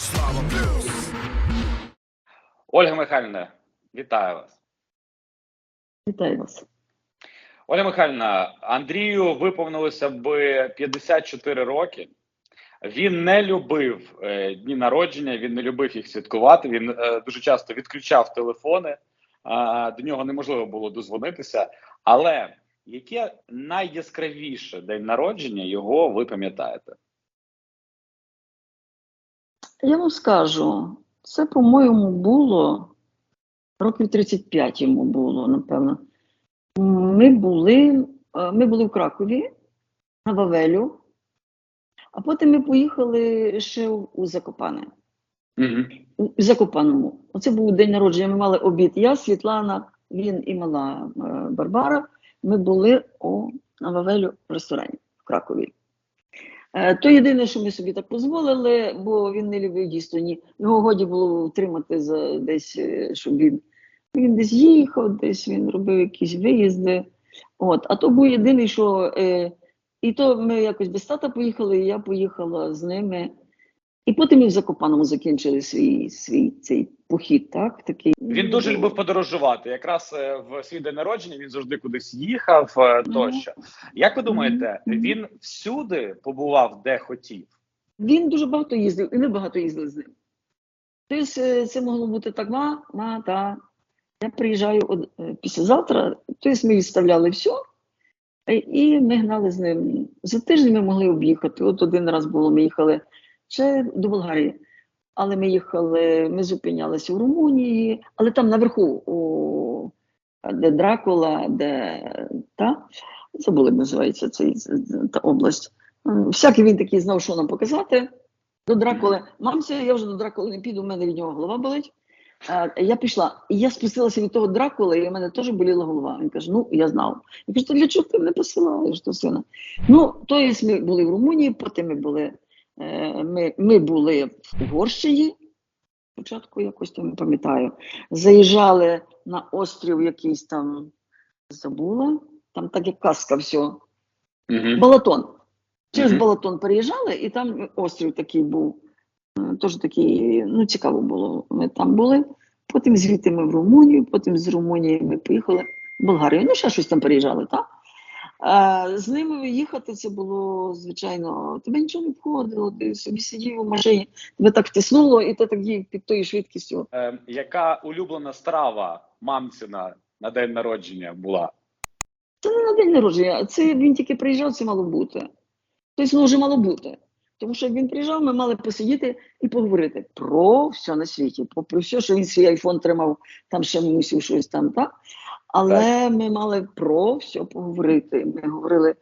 Слава плюс! Ольга Михайлівна, вітаю вас. Вітаю вас. Ольга Михайлівна, Андрію виповнилося б 54 роки. Він не любив е, дні народження, він не любив їх святкувати. Він е, дуже часто відключав телефони, а, до нього неможливо було дозвонитися. Але яке найяскравіше день народження його ви пам'ятаєте? Я вам скажу, це, по-моєму, було років 35 йому було, напевно. Ми були, е, ми були в Кракові на Вавелю, а потім ми поїхали ще у Закопане. Угу. У Закопаному. Оце був день народження. Ми мали обід. Я, Світлана, він і мала е, Барбара. Ми були у, на Вавелю в ресторані в Кракові. Е, То єдине, що ми собі так дозволили, бо він не любив дійсно ні. Його годі було втримати за десь, е, щоб він, він десь їхав, десь він робив якісь виїзди. От. А то був єдиний, що е, і то ми якось без тата поїхали, і я поїхала з ними. І потім ми в Закопаному закінчили свій, свій цей похід, так? Такий. Він дуже любив подорожувати. Якраз е, в свій день народження він завжди кудись їхав е, тощо. Як ви думаєте, він всюди побував де хотів? Він дуже багато їздив, і ми багато їздили з ним. Тобто е, це могло бути так, ма, ма, та. Я приїжджаю од- післязавтра, тобто ми відставляли все, і ми гнали з ним. За тиждень ми могли об'їхати. От один раз було, ми їхали ще до Болгарії. Але ми їхали, ми зупинялися в Румунії, але там наверху, у, де Дракула, де та, забули, називається цей, та область. Всякий він такий знав, що нам показати. До Дракули. Мамця, я вже до Дракули не піду, у мене від нього голова болить. Я пішла, і я спустилася від того Дракули, і в мене теж боліла голова. Він каже: ну, я знав. Я кажу, то для чого ти мене посилаєш до сина? Ну, то є, ми були в Румунії, потім ми були, ми, ми були в Угорщині. Спочатку якось там не пам'ятаю. Заїжджали на острів якийсь там, забула, там так як казка все. Угу. Балатон. Через Мгм. Балатон переїжджали, і там острів такий був. е, Теж такий, ну, цікаво було. Ми там були. Потім звідти ми в Румунію, потім з Румунії ми поїхали в Болгарію. Ну, ще щось там переїжджали, так? З ними їхати це було, звичайно, тебе нічого не входило, ти собі сидів у машині, тебе так втиснуло, і ти так їв під тою швидкістю. Е, яка улюблена страва мамцина на день народження була? Це не на день народження, це він тільки приїжджав, це мало бути. Тобто, ну, вже мало бути. Тому що як він приїжджав, ми мали посидіти і поговорити про все на світі, про, про все, що він свій айфон тримав, там ще мусив щось там, так? Але ми мали про все поговорити. Ми говорили,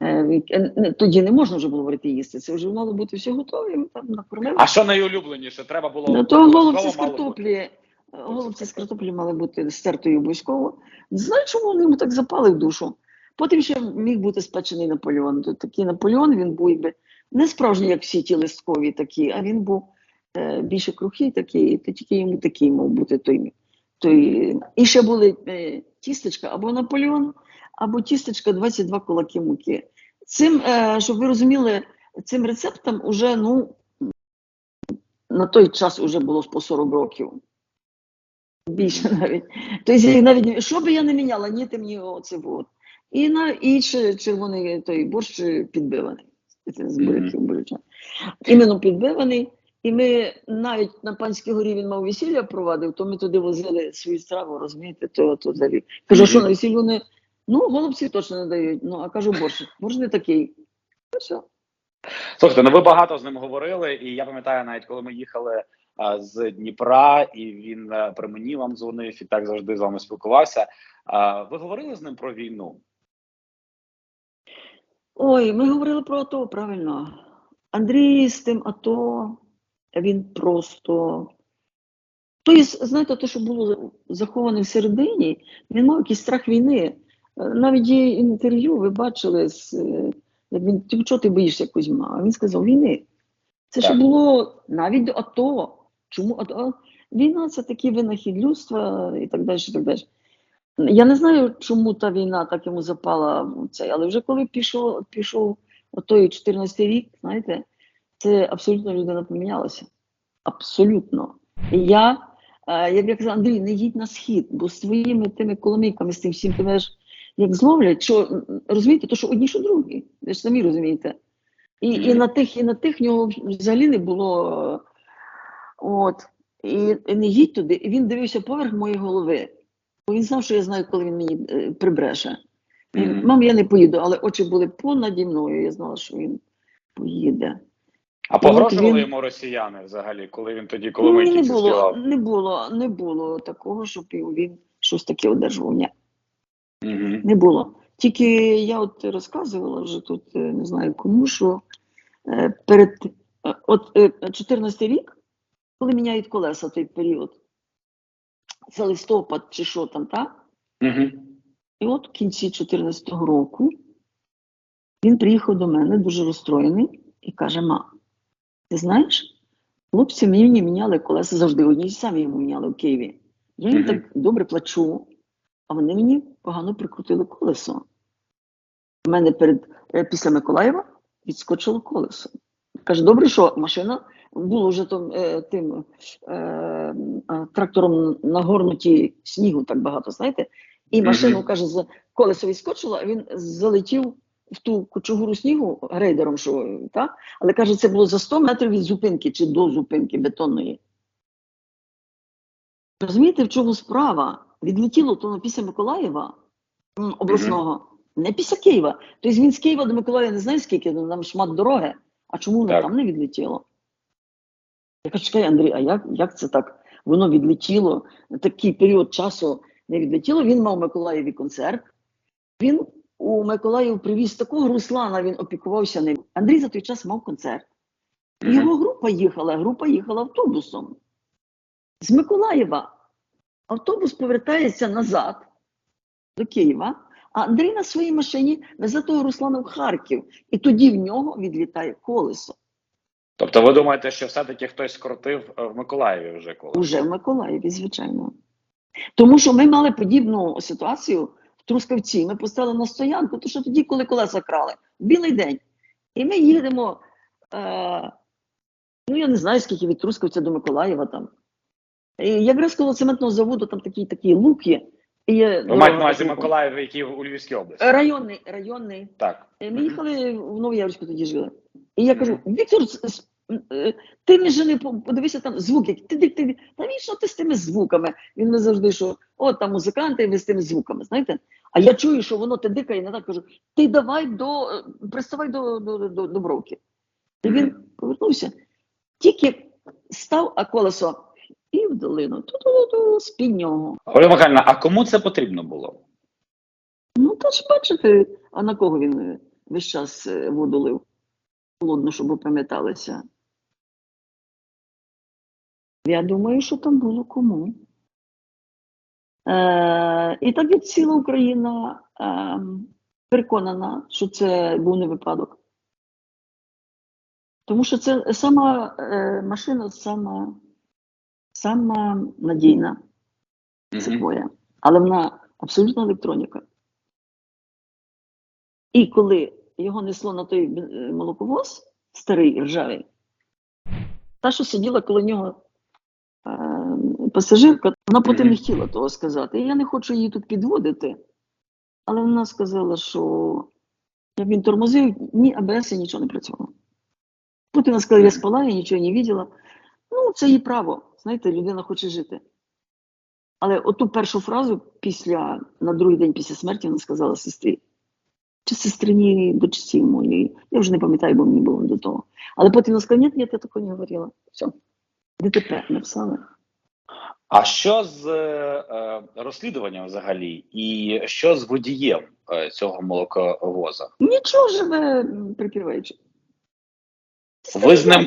е, е, не- тоді не можна вже було говорити їсти, це вже мало бути все готове, ми там накормили. А що найулюбленіше? Треба було Ну, то голубці з картоплі. Голубці з картоплі мали бути стертою обов'язково. Не знаю, чому вони йому так запали в душу. Потім ще міг бути спечений Наполеон. Тут Такий Наполеон він був якби не справжній, як всі ті листкові такі, а він був е, більше крухий такий, то тільки йому такий мав бути той. той. І ще були е, тістечка або Наполеон, або тістечка 22 кулаки муки. Цим, е, щоб ви розуміли, цим рецептом уже, ну, на той час вже було по 40 років. Більше навіть. Тобто навіть що би я не міняла, ні ти мені оце от. І на і червоний той борщ підбиваний. Це з буряків. Іменно підбиваний. І ми навіть на панській горі він мав весілля провадив, то ми туди возили свою страву, розумієте, то, взагалі. Кажу, що на весіллю не. Ну, голубці точно не дають. Ну, а кажу, борщ. Борщ не такий. Ну, все. Слухайте, ну ви багато з ним говорили, і я пам'ятаю, навіть коли ми їхали а, з Дніпра, і він а, при мені вам дзвонив і так завжди з вами спілкувався. А, ви говорили з ним про війну? Ой, ми говорили про АТО, правильно. Андрій з тим АТО, він просто. Тобто, знаєте, те, що було заховане всередині, він мав якийсь страх війни. Е, Навіть є інтерв'ю, ви бачили, з, е, як він, «Ти чого ти боїшся Кузьма? А він сказав, війни. Це ще було навіть до АТО. Чому АТО? Війна це такий винахід людства і так далі. І так далі. Я не знаю, чому та війна так йому запала в цей, але вже коли пішов, пішов той 14 рік, знаєте, це абсолютно людина помінялася. Абсолютно. І я, як я казала, Андрій, не їдь на схід, бо з твоїми тими коломийками, з тим всім тебе ж як зловлять, що розумієте, то що одні, що другі. Ви ж самі розумієте. І, і на тих, і на тих в нього взагалі не було. От. І, і не їдь туди. І він дивився поверх моєї голови. Бо він знав, що я знаю, коли він мені е, прибреше. Він. Мам, я не поїду, але очі були понаді мною. Я знала, що він поїде. А Ну, погрожували він- йому росіяни взагалі, коли він тоді, Ну, коли ми не було, співав? не було, не було такого, щоб він щось таке одержував. Ні, Угу. не було. Тільки я от розказувала вже тут, е, не знаю кому, що е, перед е, от е, 14 рік, коли міняють колеса той період, це листопад чи що там, так? Угу. І от в кінці 14-го року він приїхав до мене дуже розстроєний і каже: Ма, ти знаєш, хлопці мені міняли колеса завжди, одні й самі йому міняли в Києві. Я їм так добре плачу, а вони мені погано прикрутили колесо. У мене перед, е, після Миколаєва відскочило колесо. Каже, добре, що машина було вже там, е, тим е, трактором нагорнуті снігу так багато, знаєте, і машину, каже, колесо відскочило, а він залетів в ту кучугуру снігу грейдером, що, та? але каже, це було за 100 метрів від зупинки чи до зупинки бетонної. Розумієте, в чому справа? Відлетіло то після Миколаєва обласного, не після Києва. Тобто він з Києва до Миколаєва не знає, скільки там шмат дороги, а чому воно Так. там не відлетіло? Я кажу, чекай, Андрій, а як, як це так? Воно відлетіло такий період часу не відлетіло. Він мав в Миколаєві концерт. Він у Миколаїв привіз такого Руслана, він опікувався ним. Андрій за той час мав концерт. Його група їхала, група їхала автобусом. З Миколаєва. Автобус повертається назад до Києва, а Андрій на своїй машині везе того Руслана в Харків. І тоді в нього відлітає колесо. Тобто ви думаєте, що все-таки хтось скрутив е, в Миколаєві вже коли? Уже в Миколаєві, звичайно. Тому що ми мали подібну ситуацію Трускавці. Ми поставили на стоянку, то що тоді, коли колеса крали, в білий день. І ми їдемо, е, ну я не знаю, скільки від Трускавця до Миколаєва там. І якраз коло цементного заводу там такий такий лук є. І є Ви маєте на увазі Миколаїв, який у Львівській області? Районний, районний. Так. Е, Ми їхали в Новояврську тоді жили. І я кажу: Віктор, е, ти не жени, по- подивися там звуки. Ти, ти, ти, та він ти з тими звуками? Він мене завжди, що от там музиканти, ви з тими звуками, знаєте? А я чую, що воно те дикає, не так кажу, ти давай до, е, приставай до, до, до, до бровки. І він повернувся, тільки став, а колесо і в долину, ту-ту-ту, з-під нього. Оля Михайлівна, а кому це потрібно було? Ну, та ж бачите, а на кого він е, весь час е, воду лив? Холодно, щоб опам'яталися. Я думаю, що там було кому. Е, і так як ціла Україна е, переконана, що це був не випадок. Тому що це сама е, машина, сама, сама надійна секвоя, але вона абсолютно електроніка. І коли його несло на той е, молоковоз, старий ржавий, та, що сиділа коло нього пасажирка, вона потім не хотіла того сказати. І я не хочу її тут підводити, але вона сказала, що як він тормозив, ні АБС і нічого не працювало. Потім вона сказала, я спала, я нічого не бачила. Ну, це її право. Знаєте, людина хоче жити. Але оту першу фразу після, на другий день після смерті вона сказала сестрі. Чи сестрині дочці моєї. Я вже не пам'ятаю, бо мені було до того. Але потім вона сказала, ні, ні, я такого не говорила. Все. ДТП написали. А що з е, е, розслідуванням взагалі? І що з водієм е, цього молоковоза? Нічого живе припіваючи. Ви з ним-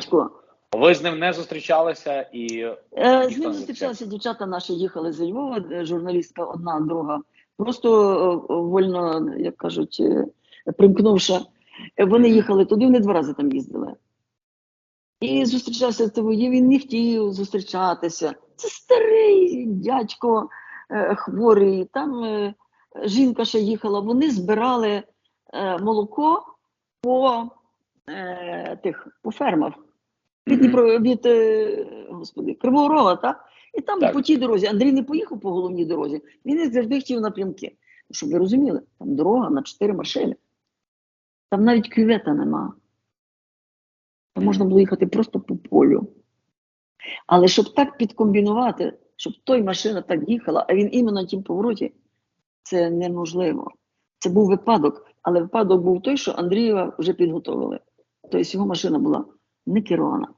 Ви з ним не зустрічалися і Е, з ним зустрічалися дівчата наші, їхали зі Львова, журналістка одна, друга. Просто е, вольно, як кажуть, е, примкнувши. Вони їхали туди, вони два рази там їздили. І зустрічався з тобою, він не хотів зустрічатися. Це старий дядько е, хворий, там е, жінка ще їхала. Вони збирали е, молоко по, тих, по фермах від, Дніпро, від господи, Кривого Рога, так? І там Так. по тій дорозі Андрій не поїхав по головній дорозі, він завжди хотів напрямки. Щоб ви розуміли, там дорога на чотири машини. Там навіть кювета нема. Там можна було їхати просто по полю. Але щоб так підкомбінувати, щоб той машина так їхала, а він іменно на тім повороті, це неможливо. Це був випадок, але випадок був той, що Андрієва вже підготовили. Тобто його машина була не керована.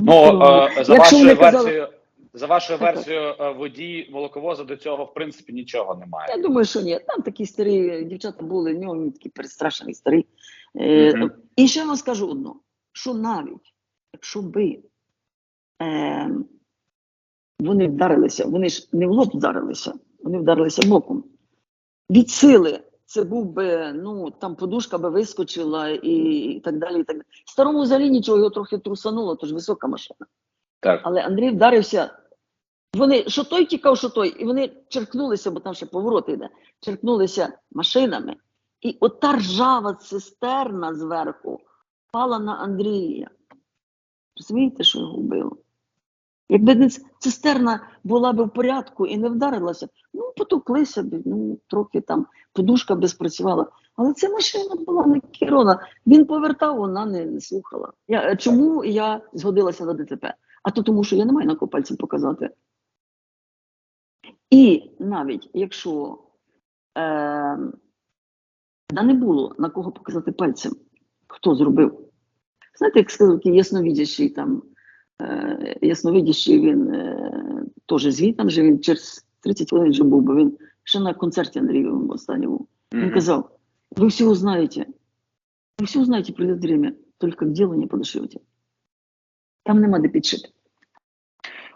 Ну, керована. е, за Якщо вашою казали- версією, за вашою Так, версією, е, водій молоковоза до цього в принципі нічого немає. Я думаю, що ні. Там такі старі дівчата були, в нього він такий перестрашений старий. Е, Мгм. І ще вам скажу одно: що навіть якщо би е, вони вдарилися, вони ж не в лоб вдарилися, вони вдарилися боком. Від сили це був би, ну там подушка би вискочила і, і так далі. І так далі. Старому взагалі нічого його трохи трусануло, тож висока машина. Так. Але Андрій вдарився. Вони що той тікав, що той, і вони черкнулися, бо там ще поворот йде, черкнулися машинами. І ота ржава цистерна зверху впала на Андрія. Розумієте, що його вбило? Якби цистерна була б в порядку і не вдарилася, ну потоклися б, ну трохи там подушка би спрацювала. Але ця машина була не керована. Він повертав, вона не, не слухала. Я, е, чому я згодилася на ДТП? А то тому, що я не маю на кого пальцем показати. І навіть якщо е, да не було на кого показати пальцем, хто зробив. Знаєте, як сказав, такий ясновидящий там, е, ясновидящий він е, теж звітом же він через 30 хвилин вже був, бо він ще на концерті Андрієвому останньому. Він казав, вы все узнаете. Вы все узнаете, придет время, только к делу не подошьете. Там нема де підшити.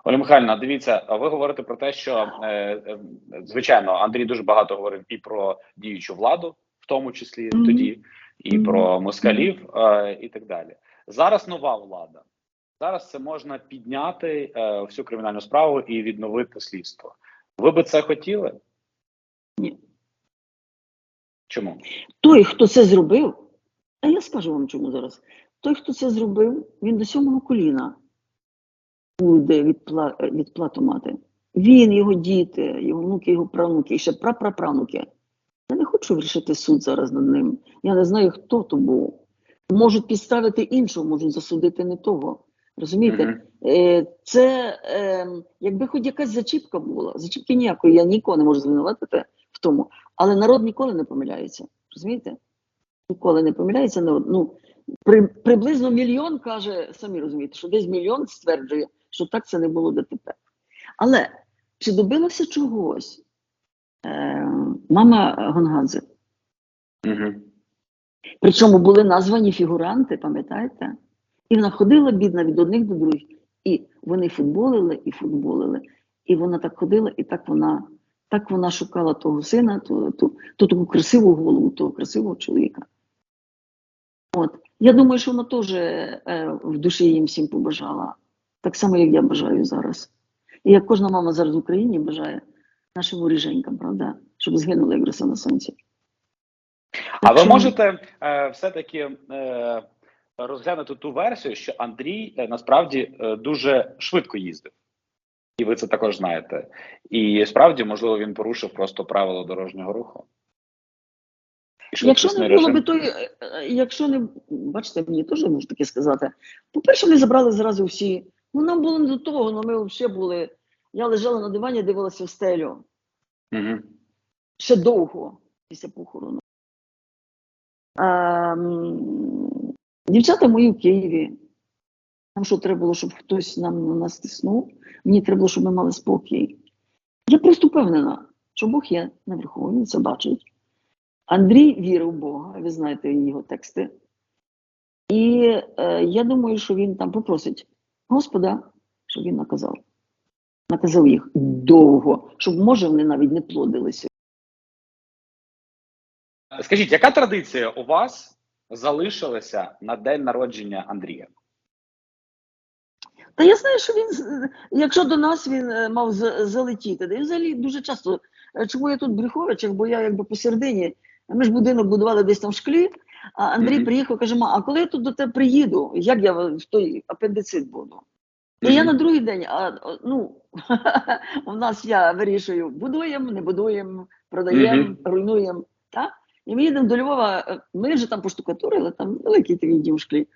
Оля Михайлівна, дивіться, ви говорите про те, що е, е, звичайно Андрій дуже багато говорив і про діючу владу, в тому числі Мгм. тоді, і про москалів, е, і так далі. Зараз нова влада. Зараз це можна підняти е, всю кримінальну справу і відновити слідство. Ви би це хотіли? Ні. Чому? Той, хто це зробив, а я скажу вам чому зараз. Той, хто це зробив, він до сьомого коліна буде відпла... відплату мати. Він, його діти, його внуки, його правнуки, і ще прапраправнуки. Я не хочу вирішити суд зараз над ним. Я не знаю, хто то був. Можуть підставити іншого, можуть засудити не того. Розумієте? Е, Це е, якби хоч якась зачіпка була, зачіпки ніякої, я нікого не можу звинуватити в тому. Але народ ніколи не помиляється. Розумієте? Ніколи не помиляється народ. Ну, при, приблизно мільйон каже, самі розумієте, що десь мільйон стверджує, що так це не було ДТП. Але чи добилося чогось? Е, мама Гонгадзе. Мгм. Причому були названі фігуранти, пам'ятаєте? І вона ходила бідна від одних до других. І вони футболили і футболили. І вона так ходила, і так вона, так вона шукала того сина, ту, ту, ту таку красиву голову, того красивого чоловіка. От. Я думаю, що вона теж е, в душі їм всім побажала. Так само, як я бажаю зараз. І як кожна мама зараз в Україні бажає нашим воріженькам, правда? Щоб згинули як роса на сонці. А ви можете е, все-таки е, розглянути ту версію, що Андрій е, насправді е, дуже швидко їздив, і ви це також знаєте. І справді, можливо, він порушив просто правила дорожнього руху. Якщо не було би той, е, якщо не бачите, мені теж можу таке сказати. По-перше, вони забрали зразу всі. Ну нам було не до того, ну ми взагалі були. Я лежала на дивані, дивилася в стелю Мгм. ще довго після похорону. Ем, дівчата мої в Києві. Нам що треба було, щоб хтось нам на нас тиснув. Мені треба було, щоб ми мали спокій. Я просто впевнена, що Бог є наверху, він це бачить. Андрій вірив в Бога, ви знаєте його тексти. І е, я думаю, що він там попросить Господа, щоб він наказав. Наказав їх довго, щоб, може, вони навіть не плодилися. Скажіть, яка традиція у вас залишилася на день народження Андрія? Та я знаю, що він, якщо до нас він е, мав залетіти, він взагалі дуже часто. е, Чому я тут в Брюховичах, бо я якби посередині, ми ж будинок будували десь там в шклі, а Андрій Мгм. приїхав, каже, ма, а коли я тут до тебе приїду, як я в той апендицит буду? І я на другий день, а, ну, у нас я вирішую, будуємо, не будуємо, продаємо, Мгм. руйнуємо. Так? І ми їдемо до Львова, е, ми вже там поштукатурили, там великий такий дім в шклі.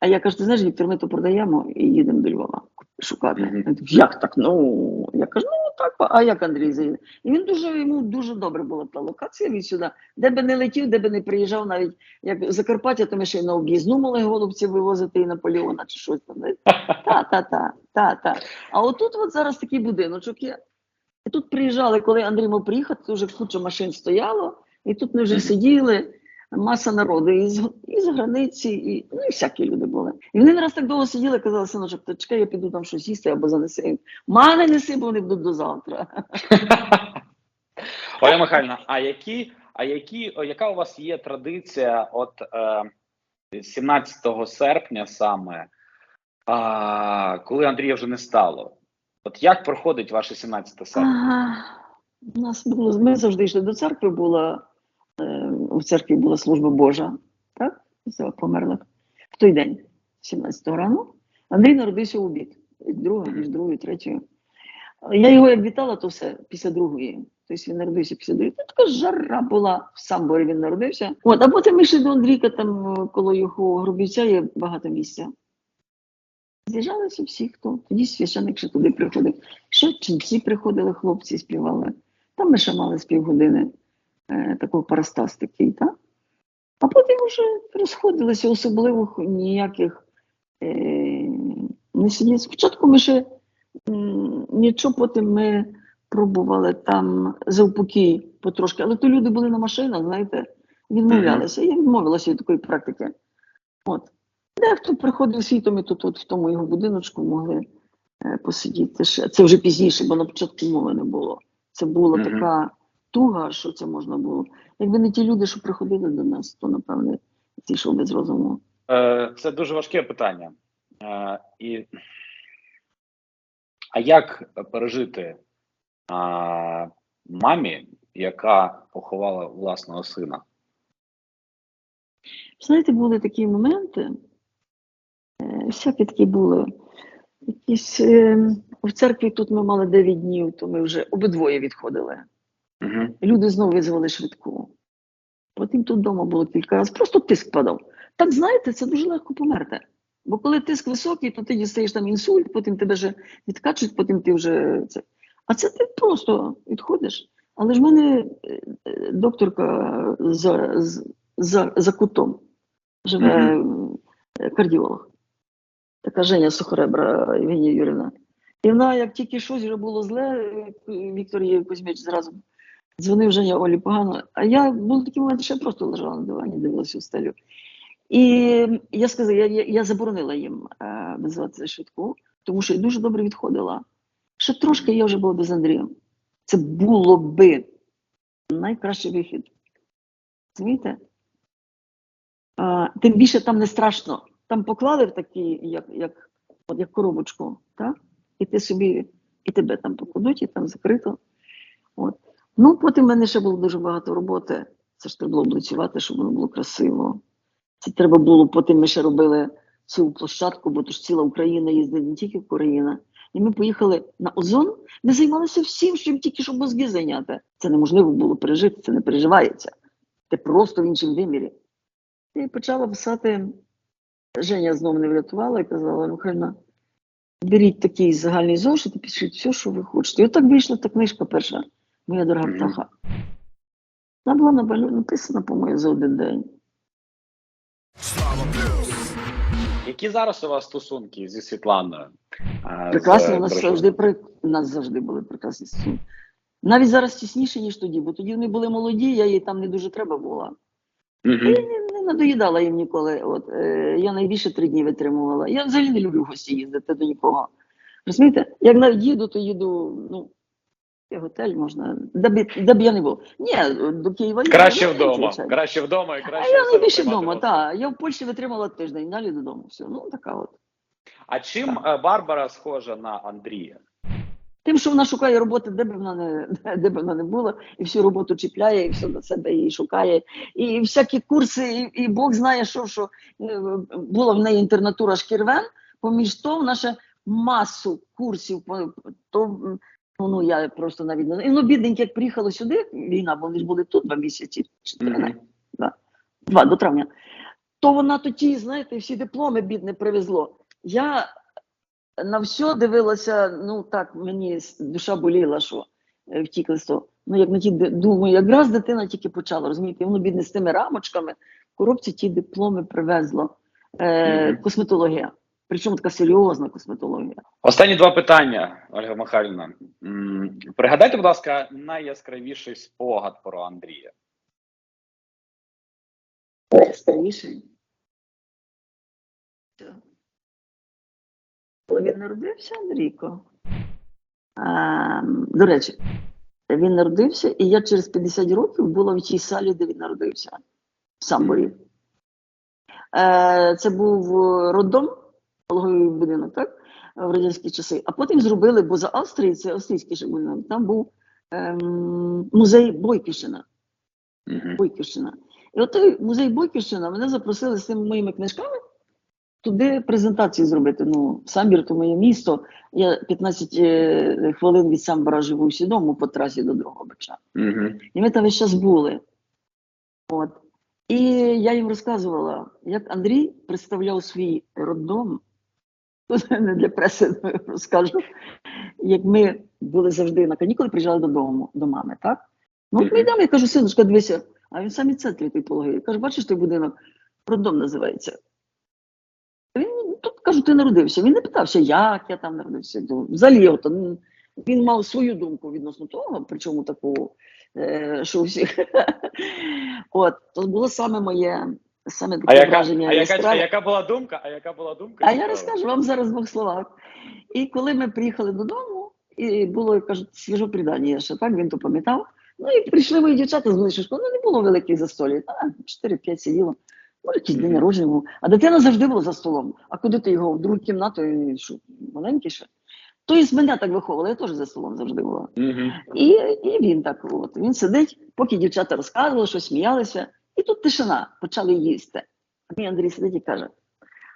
А я кажу, ти знаєш, Віктор, ми то продаємо і їдемо до Львова шукати. Він такий, Як так? Ну, я кажу, ну так, а як Андрій заїде? І він дуже, йому дуже добре була та локація від сюди. Де би не летів, де би не приїжджав, навіть як Закарпаття, то ми ще й на об'їзну могли голубці вивозити і Наполеона чи щось там. знаєте. Та, та, та, та, та. А отут от зараз такий будиночок є. І тут приїжджали, коли Андрій мав приїхати, то вже куча машин стояло, і тут ми вже сиділи, маса народу із, із границі, і, ну, і всякі люди були. І вони не раз так довго сиділи, казали, синочок, то чекай, я піду там щось їсти або занеси. Мане неси, бо вони будуть до завтра. Оля Михайлівна, а які, а які, яка у вас є традиція от е, 17 серпня саме, а, коли Андрія вже не стало? От як проходить ваше 17 серпня? Ага. У нас було, ми завжди йшли до церкви, була, у церкві була служба Божа, так? За померлих. В той день, 17 рано, Андрій народився в обід. Друга, між другою, третьою. Я його як вітала, то все після другої. Тобто він народився після другої. Та така жара була в Самборі він народився. От, а потім ми йшли до Андрійка, там е, коло його гробівця є багато місця. З'їжджалися всі, хто. Тоді священик ще туди приходив. Ще ченці приходили, хлопці співали. Там ми ще мали з півгодини е, такого парастас такий, так? А потім вже розходилися, особливо ніяких е, не сиділи. Спочатку ми ще нічого, потім ми пробували там завпокій потрошки, але то люди були на машинах, знаєте, відмовлялися. Я відмовилася від такої практики. От. Дехто приходив світом і тут от в тому його будиночку могли е, посидіти ще. Це вже пізніше, бо на початку мови не було. Це була Мгм. така туга, що це можна було. Якби не ті люди, що приходили до нас, то напевне зійшов би з розуму. Е, Це дуже важке питання. Е, І... А як пережити а, мамі, яка поховала власного сина? Знаєте, були такі моменти, е, всякі такі були. Якісь е, в церкві тут ми мали 9 днів, то ми вже обидвоє відходили. Угу. Люди знову визвали швидку. Потім тут вдома було кілька разів. Просто тиск падав. Так знаєте, це дуже легко померти. Бо коли тиск високий, то ти дістаєш там інсульт, потім тебе вже відкачують, потім ти вже це. А це ти просто відходиш. Але ж в мене е, е, докторка за, за, за кутом живе е, кардіолог. Така Женя Сухоребра Євгенія Юрівна. І вона, як тільки щось вже було зле, Віктор Кузьмич зразу дзвонив Женя Олі погано. А я був такий момент, що я просто лежала на дивані, дивилася у стелю. І я сказала, я, я, я заборонила їм е, визивати швидку, тому що я дуже добре відходила. Ще трошки я вже була без Андрія. Це було би найкращий вихід. Розумієте? А, тим більше там не страшно. Там поклали в такі, як, як, от як коробочку, так? і ти собі, і тебе там покладуть, і там закрито. От. Ну, потім в мене ще було дуже багато роботи. Це ж треба було облицювати, щоб воно було красиво. Це треба було, потім ми ще робили цю площадку, бо ж ціла Україна їздить, не тільки Україна. І ми поїхали на Озон. Ми займалися всім, чим тільки щоб мозги зайняти. Це неможливо було пережити, це не переживається. Ти просто в іншому вимірі. І почала писати. Женя знову не врятувала і казала, Михайлівна, беріть такий загальний зошит і пишіть все, що ви хочете. І отак вийшла та книжка перша, моя дорога птаха. Вона була набалю- написана, по-моєму, за один день. Які зараз у вас стосунки зі Світланою? А, з Прекрасно, у нас завжди при у нас завжди були прекрасні стосунки. Навіть зараз тісніше, ніж тоді, бо тоді вони були молоді, я їй там не дуже треба була. Мгм. Я не, не надоїдала їм ніколи. От, е, я найбільше три дні витримувала. Я взагалі не люблю в гості їздити до нікого. Розумієте? Як навіть їду, то їду, ну, в готель можна, де б, я не був. Ні, до Києва Краще ну, вдома. звичайно. Краще вдома і А краще. я в себе найбільше вдома, так. Я в Польщі витримала тиждень, далі додому. Все. Ну, така от. А чим е, Барбара схожа на Андрія? Тим, що вона шукає роботи, де б вона не де б вона не була, і всю роботу чіпляє, і все до себе її шукає. І всякі курси, і, і Бог знає, що, що е, була в неї інтернатура шкірвен. Поміж то вона ще масу курсів. То ну, ну я просто навіть не. Ну, бідненькі, як приїхали сюди, війна, бо вони ж були тут два місяці, чи три, Мгм. два до травня. То вона тоді, знаєте, всі дипломи бідне привезло. Я на все дивилася, ну так, мені душа боліла, що е, втікли з того. Ну, як на ті, думаю, якраз дитина тільки почала, розумієте, воно бідне з тими рамочками, в коробці ті дипломи привезло. Е, Мгм. Косметологія. Причому така серйозна косметологія. Останні два питання, Ольга Михайлівна. Пригадайте, будь ласка, найяскравіший спогад про Андрія. Старіший. Коли він народився, Андрійко. А, до речі, він народився, і я через 50 років була в тій салі, де він народився, в Самборі. Е, це був роддом, пологовий будинок, так? В радянські часи. А потім зробили, бо за Австрії, це австрійський будинок, там був ем, музей Бойківщина. Бойківщина. І от той музей Бойківщина мене запросили з цими моїми книжками туди презентацію зробити. Ну, Самбір то моє місто. Я 15 е, хвилин від Самбора живу всі дому по трасі до Дрогобича. І ми там весь час були. От. І я їм розказувала, як Андрій представляв свій роддом. Не для преси розкажу. Як ми були завжди на канікули, приїжджали додому, до мами, так? Ну, от ми йдемо, я кажу, синочка, дивися, а він самі центрі той пологи. Я кажу, бачиш той будинок, роддом називається. Він тут кажу, ти народився. Він не питався, як я там народився. Ну, Взагалі, от, ну, він мав свою думку відносно того, причому таку, е, що у всіх. От, то було саме моє, саме А таке яка, а, яка, а яка була думка? А яка була думка? А я розкажу вам зараз в двох словах. І коли ми приїхали додому, і було, кажуть, свіжо придання ще, так, він то пам'ятав. Ну і прийшли мої дівчата з ближчої школи, ну не було великих застолів, а 4-5 сиділо. Може, якийсь день народження був. А дитина завжди була за столом. А куди ти його? В другу кімнату, і що, маленький ще. Тобто мене так виховували, я теж за столом завжди була. Мгм. І, і він так от. Він сидить, поки дівчата розказували, щось сміялися, і тут тишина, почали їсти. А мій Андрій сидить і каже: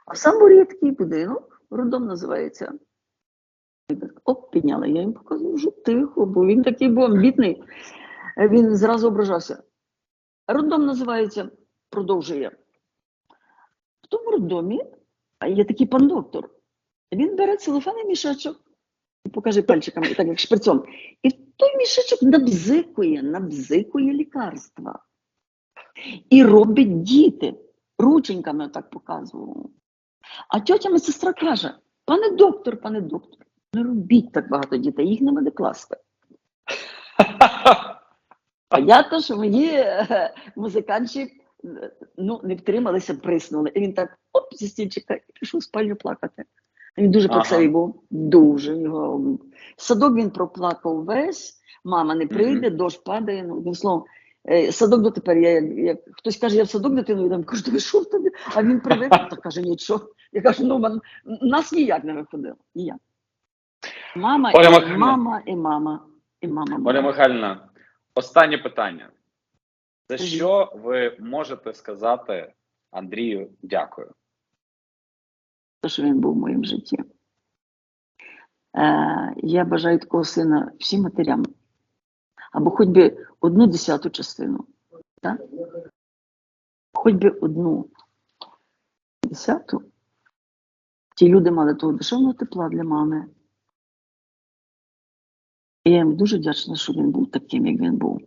а в Самбурі такий будинок, родом називається. Оп, підняла. Я їм показую, що тихо, бо він такий був амбітний. Він зразу ображався. Роддом називається, продовжує. В тому роддомі є такий пан доктор. Він бере целофанний мішечок і покаже пальчиками, так як шприцом. І той мішечок набзикує, набзикує лікарства. І робить діти. Рученьками так показував. А тьотя медсестра каже: пане доктор, пане доктор, не робіть так багато дітей, їх нема де класти. А я то, що мені е, музиканчик е, ну, не втрималися, приснули. І він так оп, зі стільчика і пішов в спальню плакати. Він дуже Ага. був, дуже його. Садок він проплакав весь, мама не прийде, дощ падає. Ну, словом, садок дотепер, я, як, хтось каже, я в садок дитину віддам, кажу, ти що в тобі? А він привик, та каже, нічого. Я кажу, ну мен, нас ніяк не виходило. Ніяк. Мама, Оля і, Михайлівна. мама, і мама, і мама. Оля Михайлівна, останнє питання. За Мгм. що ви можете сказати Андрію дякую? те, що він був в моєму житті. Е, я бажаю такого сина всім матерям. Або хоч би одну десяту частину. Так? Хоч би одну десяту. Ті люди мали того душевного тепла для мами. І я йому дуже вдячна, що він був таким, як він був.